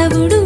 వాసవుడు